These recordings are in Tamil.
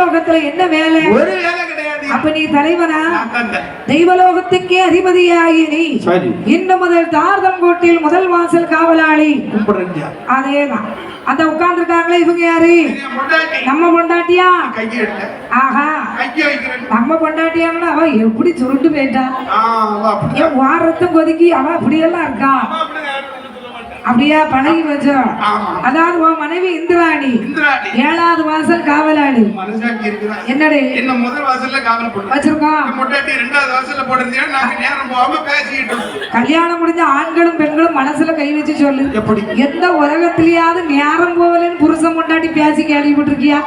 தெய்வலோகத்துல என்ன வேலை? ஒரு வேலை கிடையாது. அப்ப நீ தலைவனா? தெய்வலோகத்துக்கே அதிபதியாகி நீ. இன்று முதல் தார்தங்கோட்டில் முதல் வாசல் காவலாளி. அதேதான். அந்த உட்கார்ந்துருக்காங்களே இவங்க யாரு? நம்ம பொண்டாட்டியா? ஆஹா. நம்ம பொண்டாட்டியாங்கன்னா அவ எப்படி சுருண்டு போயிட்டா? ஏன் வாரத்தும் கொதிக்கி அவ அப்படியெல்லாம் இருக்கா அவ அப்படிதான் யாரும் சொல்ல மாட்டேன் அப்படியா? பழகி வச்சா? ஆமா. அதாவது உன் மனைவி இந்திராணி. ஏழாவது வாசல் காவலாளி. என்னடி? என்ன முதல் வாசல்ல காவல் போட்டு. வச்சிருக்கோம் முட்டாட்டி ரெண்டாவது வாசல்ல போட்டிருந்தீங்கன்னா நாங்க நேரம் போகாம பேசிக்கிட்டு கல்யாணம் முடிஞ்ச ஆண்களும் பெண்களும் மனசுல கை வச்சு சொல்லு. எப்படி? எந்த உலகத்திலயாவது நேரம் போகலன்னு புருஷன் முன்னாடி பேசி கேள்விப்பட்டிருக்கியா?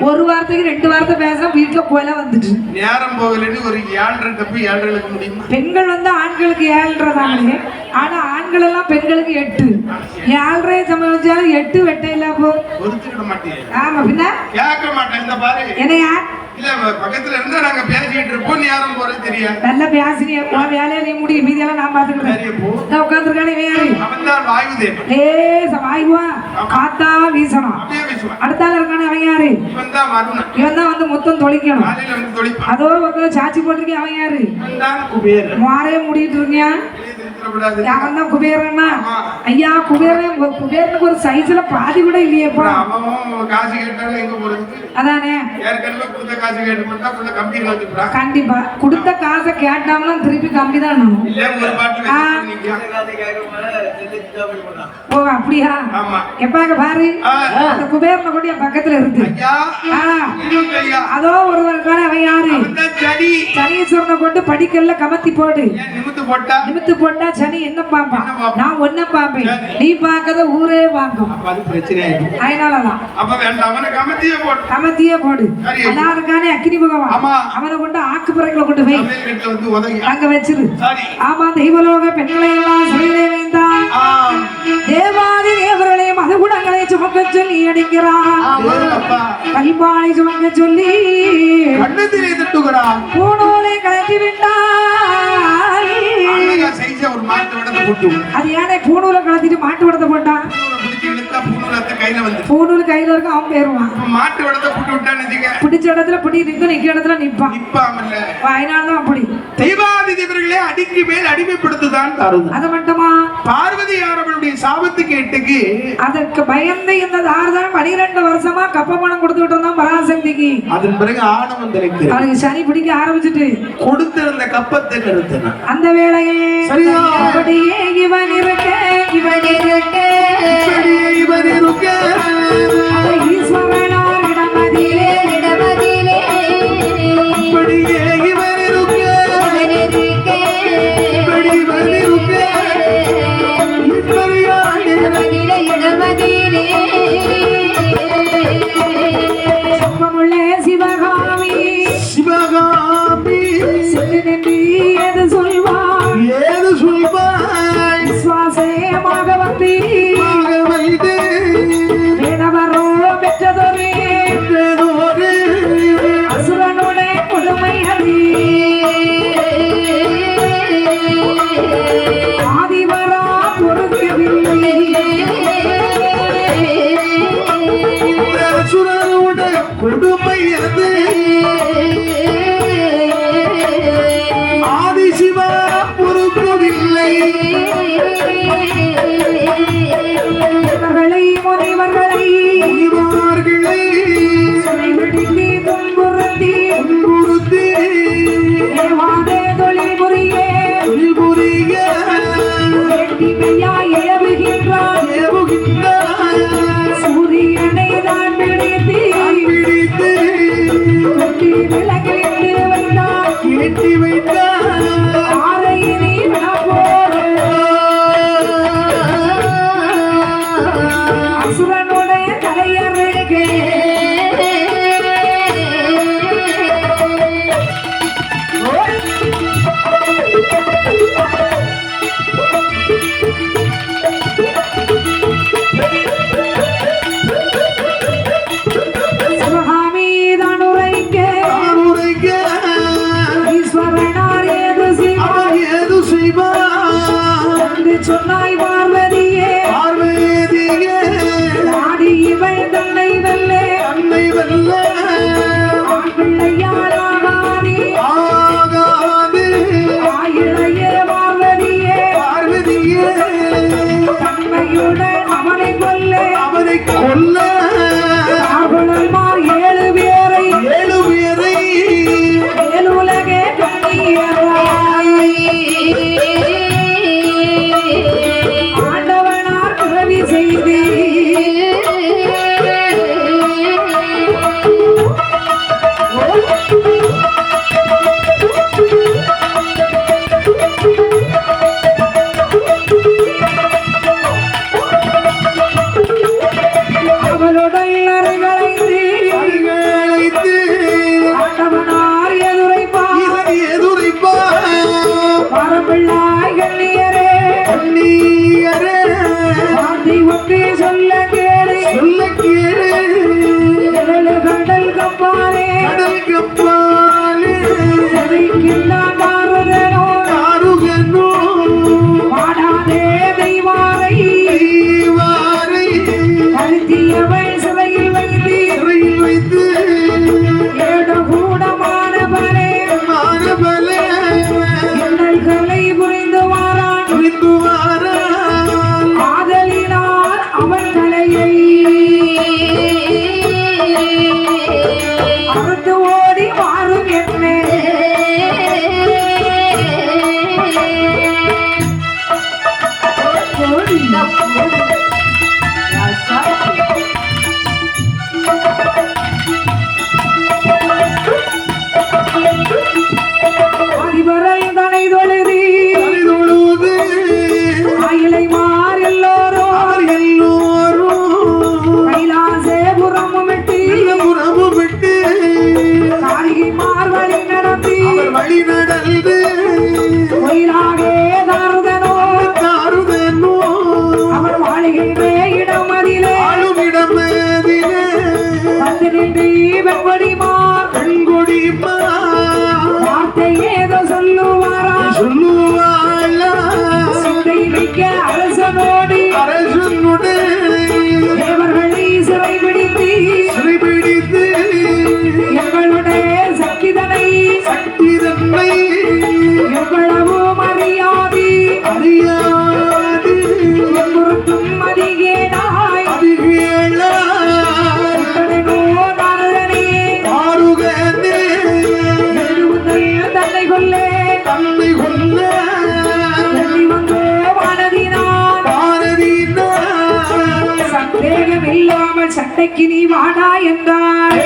ஒரு வாரத்துக்கு ரெண்டு வார்த்தை பேச வீட்டுல கொலை வந்துட்டு. நேரம் போகலன்னு ஒரு ஏழரை தப்பு ஏழரைக்கு முடியுமா? பெண்கள் வந்து ஆண்களுக்கு ஏழ்றதாங்களே ஆனா ஆண்கள் எல்லாம் பெண்களுக்கு எட்டு. ஏழ்ரை சமைச்சாலும் எட்டு வெட்டை இல்ல போ. ஒதுக்கிட மாட்டேன். ஆமா பின்ன? கேட்க மாட்டேன் இந்த பாரு. என்னையா இல்ல பக்கத்துல இருந்தா நாங்க பேசிக்கிட்டு இருப்போம் நேரம் போறது தெரியாது. நல்ல பேசினிய உன் வேலையை நீ முடியும் மீதியெல்லாம் நான் பாத்துக்கிறேன் இந்த உட்காந்துருக்கானே அவன் தான் வாயு தேவன். லேச வாய்வா? காத்தா வீசணும். அடுத்தால இருக்கானே அவன் யாரு? இவன் தான் வருணன். இவன் தான் வந்து மொத்தம் தொழிப்பான் அதோ சாட்சி போட்டிருக்கேன் அவன் யாரு? இவன் தான் குபேர் மாறைய முடிட்டு இருக்கியா? கூடாது அவன் தான் குபேரன்னா. ஐயா குபேரன் குபேரனுக்கு ஒரு சைஸ்ல பாதி கூட இல்லையேப்பா. அவன் காசு கேட்டாலும் எங்க போறதுக்கு அதானே? ஏற்கனவே கொடுத்த காசு கேட்டு கண்டிப்பா. கொடுத்த காசை கேட்டாங்கன்னா திருப்பி கம்மி தான். ஓ அப்படியா? ஆமா. எப்ப அங்க பாரு. அந்த குபேரனை என் பக்கத்துல இருக்கு அதோ ஒருவர் இருக்கானே அவன் யாரு? சனீஸ்வரனை கொண்டு படிக்கல்ல கமத்தி போடு. போட்டா? நிமித்து போட்டா சனி என்ன பாப்பான்? நான் ஒன்ன பாப்பேன் சரி. நீ பார்க்கத ஊரே அப்ப அது பிரச்சனை அதனாலதான். அப்ப வேண்டாம். அவனை கமத்தியே போட்டு கமத்தியே போடு. அதான் இருக்கானே அக்கினி பகவான். ஆமா. அவனை கொண்டு ஆக்கு பிறகுல கொண்டு போய் அங்க வச்சிரு. சரி. ஆமா தெய்வலோக பெண்களை எல்லாம் சிறையிலே வைத்தான். ஆ. தேவாதி தேவர்களே மதுகுணங்களை சுமக்க சொல்லி அடிக்கிறான். கல்பானை சுமக்க சொல்லி கண்ணத்திலே தட்டுகிறான். பூணூலை கலட்டி விட்டான். அது ஏனே பூணூலை கலத்திட்டு மாட்டு விடத்தை போட்டான் கையில வந்து. கையில அவன் போயிருவான். இப்ப மாட்டு விடத்தை போட்டு விட்டான்னு வச்சுக்க. பிடிச்ச இடத்துல பிடி நிற்கும் நிக்க இடத்துல நிப்பான். நிப்பாமல்ல அதனாலதான் அப்படி தெய்வாதி தேவர்களே அடிக்கு மேல் அடிமைப்படுத்துதான் தருது. அது மட்டுமா? பார்வதி அவளுடைய அதற்கு பயந்து இந்த தாரதான் பனிரெண்டு வருஷமா கப்ப பணம் கொடுத்துக்கிட்டு இருந்தான் பராசக்திக்கு. அதன் பிறகு ஆணவம் அவனுக்கு சனி பிடிக்க ஆரம்பிச்சுட்டு. கொடுத்திருந்த கப்பத்தை நிறுத்தினான் அந்த வேளையில் சரியா? அப்படியே இவன் இருக்க இவன் இருக்க. ಶಿವನಿರುಗ ಈಶ್ವರನ அதிபரை தனை தொழுதி தொழுது அயிலை மார் எல்லோரும் எல்லோரும். கைலாசேபுரம் விட்டு உறவு விட்டு. காரிகை மார்வழி நடத்தி அவர் வழி நடந்து வார்த்தை ஏதோ சொல்லுவாரா? சொல்லுவாளா? சிந்தை அரசனோடு அரசனுடன் தன்னை கொல்லே தன்னை கொல்லே வந்தே வானதினான் சட்டைக்கு நீ வாடா என்றான்